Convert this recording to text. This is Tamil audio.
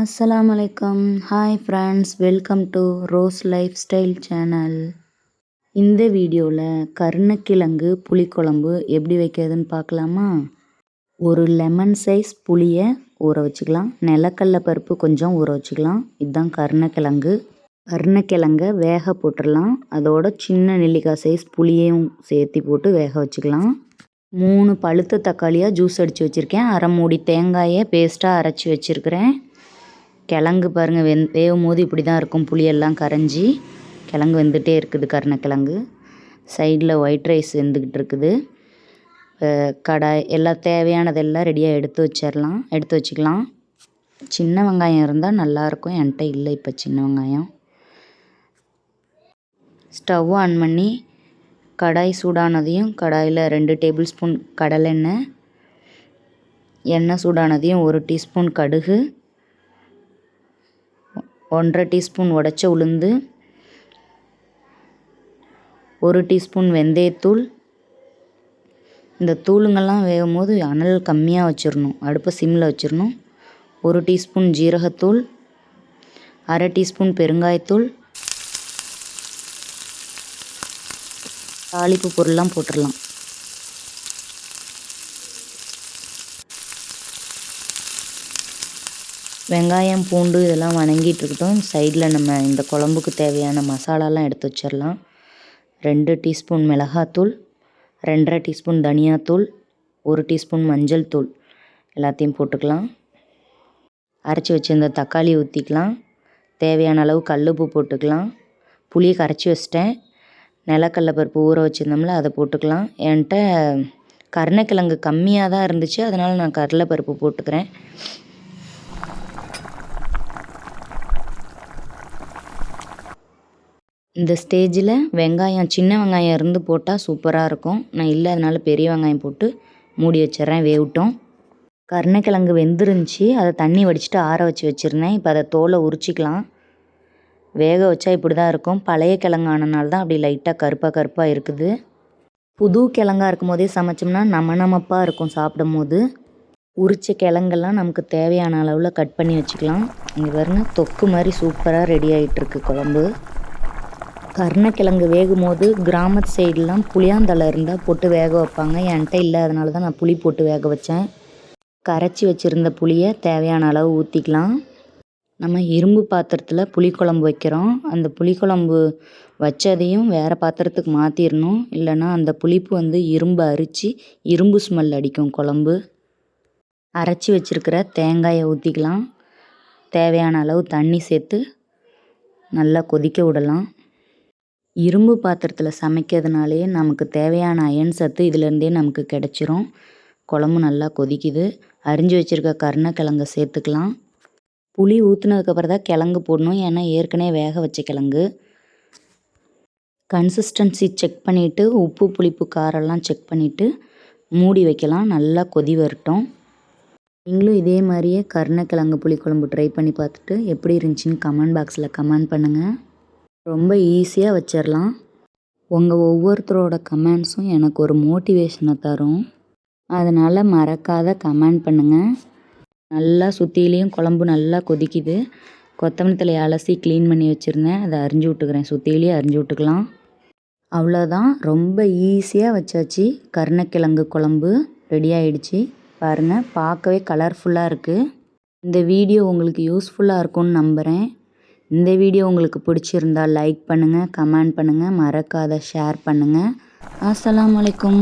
அஸ்லாம் வலைக்கம் hi friends welcome to Rose lifestyle channel இந்த வீடியோவில் கருணக்கிழங்கு புளிக்குழம்பு எப்படி வைக்கிறதுன்னு பார்க்கலாமா? ஒரு லெமன் சைஸ் புளியை ஊற வச்சுக்கலாம். நிலக்கடல பருப்பு கொஞ்சம் ஊற வச்சுக்கலாம். இதுதான் கருணக்கிழங்கு. கருணக்கிழங்க வேக போட்டுடலாம். அதோட சின்ன நெல்லிக்காய் சைஸ் புளியையும் சேர்த்து போட்டு வேக வச்சுக்கலாம். மூணு பழுத்த தக்காளியாக ஜூஸ் அடித்து வச்சுருக்கேன். அரை மூடி தேங்காயை பேஸ்ட்டாக அரைச்சி வச்சுருக்கிறேன். கிழங்கு பாருங்கள் வெந் வேகும் போது இப்படி தான் இருக்கும். புளியெல்லாம் கரைஞ்சி கிழங்கு வெந்துகிட்டே இருக்குது கருணக்கிழங்கு. சைடில் ஒயிட் ரைஸ் வெந்துக்கிட்டு இருக்குது. கடாய் எல்லாம் தேவையானதெல்லாம் ரெடியாக எடுத்து வச்சிடலாம் எடுத்து வச்சுக்கலாம். சின்ன வெங்காயம் இருந்தால் நல்லாயிருக்கும் என்கிட்ட இல்லை இப்போ சின்ன வெங்காயம். ஸ்டவ் ஆன் பண்ணி கடாய் சூடானதையும் கடாயில் ரெண்டு டேபிள் ஸ்பூன் கடலெண்ணெய் எண்ணெய் சூடானதையும் ஒரு டீஸ்பூன் கடுகு ஒன்றரை டீஸ்பூன் உடச்ச உளுந்து ஒரு டீஸ்பூன் வெந்தயத்தூள். இந்த தூளுங்கள்லாம் வேகும் போது அனல் கம்மியாக வச்சிடணும் அடுப்பை சிம்மில் வச்சிடணும் ஒரு டீஸ்பூன் ஜீரகத்தூள் அரை டீஸ்பூன் பெருங்காயத்தூள். தாளிப்பு பொருள்லாம் போட்டுடலாம் வெங்காயம் பூண்டு இதெல்லாம் வணங்கிட்டு இருக்கட்டும். சைடில் நம்ம இந்த குழம்புக்கு தேவையான மசாலாலாம் எடுத்து வச்சிடலாம். ரெண்டு டீஸ்பூன் மிளகாத்தூள் ரெண்டரை டீஸ்பூன் தனியாத்தூள் ஒரு டீஸ்பூன் மஞ்சள் தூள். எல்லாத்தையும் போட்டுக்கலாம். அரைச்சி வச்சுருந்த தக்காளி ஊற்றிக்கலாம் தேவையான அளவு கல்லுப்பு போட்டுக்கலாம். புளியை கரைச்சி வச்சிட்டேன். நிலக்கடல பருப்பு ஊற வச்சுருந்தோம்ல அதை போட்டுக்கலாம். என்கிட்ட கருணக்கிழங்கு கம்மியாக தான் இருந்துச்சு. அதனால் நான் கடலைப்பருப்பு போட்டுக்கிறேன். இந்த ஸ்டேஜில் வெங்காயம் சின்ன வெங்காயம் இருந்து போட்டால் சூப்பராக இருக்கும். நான் இல்லை அதனால் பெரிய வெங்காயம் போட்டு மூடி வச்சிட்றேன் வேவிட்டோம் கருணக்கிழங்கு வெந்துருந்துச்சி. அதை தண்ணி வடிச்சிட்டு ஆற வச்சு வச்சுருந்தேன். இப்போ அதை தோலை உரிச்சிக்கலாம். வேக வச்சா இப்படி தான் இருக்கும். பழைய கிழங்கானனால தான் அப்படி லைட்டாக கருப்பாக கருப்பாக இருக்குது. புது கிழங்கா இருக்கும் போதே சமைச்சோம்னா நம்ம நமப்பாக இருக்கும் சாப்பிடும் போது உரித்த கிழங்கெல்லாம் நமக்கு தேவையான அளவில் கட் பண்ணி வச்சுக்கலாம். இங்கே பாருங்கள் தொக்கு மாதிரி சூப்பராக ரெடி ஆகிட்டுருக்கு குழம்பு. கருணக்கிழங்கு வேகும் போது கிராமத்து சைடெலாம் புளியாந்தழை இருந்தால் போட்டு வேக வைப்பாங்க. என்கிட்ட இல்லை அதனால தான் நான் புளி போட்டு வேக வச்சேன். கரைச்சி வச்சுருந்த புளியை தேவையான அளவு ஊற்றிக்கலாம் நம்ம இரும்பு பாத்திரத்தில் புளிக்குழம்பு வைக்கிறோம். அந்த புளிக்குழம்பு வச்சதையும் வேறு பாத்திரத்துக்கு மாற்றிடணும் இல்லைன்னா அந்த புளிப்பு வந்து இரும்பு அரித்து இரும்பு ஸ்மெல் அடிக்கும் குழம்பு. அரைச்சி வச்சுருக்கிற தேங்காயை ஊற்றிக்கலாம் தேவையான அளவு தண்ணி சேர்த்து நல்லா கொதிக்க விடலாம். இரும்பு பாத்திரத்தில் சமைக்கிறதுனாலே நமக்கு தேவையான அயன் சத்து இதுலேருந்தே நமக்கு கிடச்சிரும். குழம்பு நல்லா கொதிக்குது. அரிஞ்சு வச்சுருக்க கருணக்கிழங்க சேர்த்துக்கலாம். புளி ஊற்றுனதுக்கப்புறம் தான் கிழங்கு போடணும். ஏன்னா ஏற்கனவே வேக வச்ச கிழங்கு. கன்சிஸ்டன்சி செக் பண்ணிவிட்டு உப்பு புளிப்பு காரெல்லாம் செக் பண்ணிவிட்டு மூடி வைக்கலாம். நல்லா கொதி வரட்டும். நீங்களும் இதே மாதிரியே கருணக்கிழங்கு புளிக்குழம்பு ட்ரை பண்ணி பார்த்துட்டு எப்படி இருந்துச்சின்னு கமெண்ட் பாக்ஸில் கமெண்ட் பண்ணுங்கள் ரொம்ப ஈஸியாக வச்சிடலாம் உங்கள் ஒவ்வொருத்தரோட கமெண்ட்ஸும் எனக்கு ஒரு மோட்டிவேஷனை தரும். அதனால் மறக்காத கமெண்ட் பண்ணுங்கள் நல்லா சுற்றிலையும் குழம்பு நல்லா கொதிக்குது. கொத்தமல்லி தலையை அலசி க்ளீன் பண்ணி வச்சுருந்தேன். அதை அரிஞ்சு விட்டுக்கிறேன். சுற்றிலையும் அரிஞ்சு விட்டுக்கலாம். அவ்வளோதான் ரொம்ப ஈஸியாக வச்சாச்சு. கருணக்கிழங்கு குழம்பு ரெடி ஆயிடுச்சு. பாருங்கள் பார்க்கவே கலர்ஃபுல்லாக இருக்குது இந்த வீடியோ உங்களுக்கு யூஸ்ஃபுல்லாக இருக்கும்னு நம்புகிறேன் இந்த வீடியோ உங்களுக்கு பிடிச்சிருந்தா லைக் பண்ணுங்கள் கமெண்ட் பண்ணுங்கள் மறக்காத ஷேர் பண்ணுங்கள் அஸ்லாம் வலைக்கம்